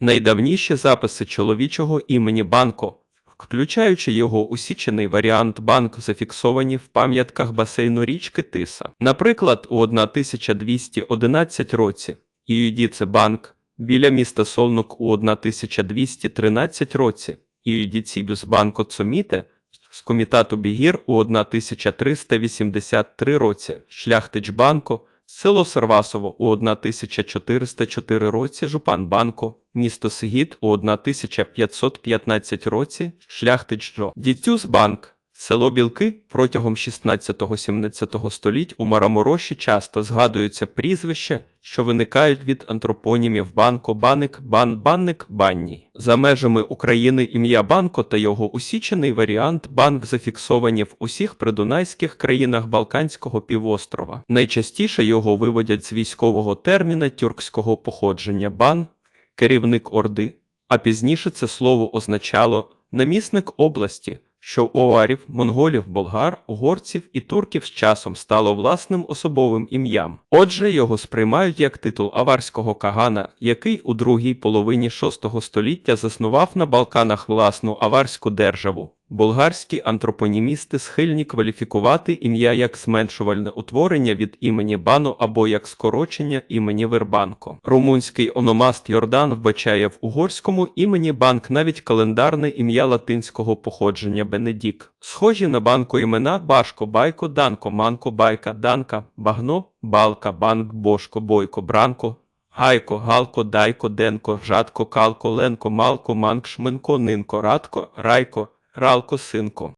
Найдавніші записи чоловічого імені Банко, включаючи його усічений варіант банк, зафіксовані в пам'ятках басейну річки Тиса. Наприклад, у 1211 році Іюдіце банк біля міста Солнук у 1213 році Іюдіцібюс банко Цоміте з комітату Бігір у 1383 році Шляхтич банко Село Сервасово у 1404 році, Жупан Банко, місто Сигіт у 1515 році, Шляхтич Джо, Дітюс Банк, село Білки протягом 16-17 століть у Марамороші часто згадуються прізвища, що виникають від антропонімів Банко, Баник, Бан, Банник, Банній. За межами України ім'я Банко та його усічений варіант Банк зафіксовані в усіх придунайських країнах Балканського півострова. Найчастіше його виводять з військового терміна тюркського походження Бан, керівник Орди, а пізніше це слово означало намісник області, що у оварів, монголів, болгар, угорців і турків з часом стало власним особовим ім'ям. Отже, його сприймають як титул аварського кагана, який у другій половині VI століття заснував на Балканах власну аварську державу. Болгарські антропонімісти схильні кваліфікувати ім'я як зменшувальне утворення від імені Бану або як скорочення імені Вербанко. Румунський ономаст Йордан вбачає в угорському імені Банк навіть календарне ім'я латинського походження Бенедік. Схожі на банку імена Башко, Байко, Данко, Манко, Байка, Данка, Багно, Балка, Банк, Бошко, Бойко, Бранко, Гайко, Галко, Дайко, Денко, Жадко, Калко, Ленко, Малко, Манк, Шменко, Нинко, Радко, Райко, Ралко, Синко.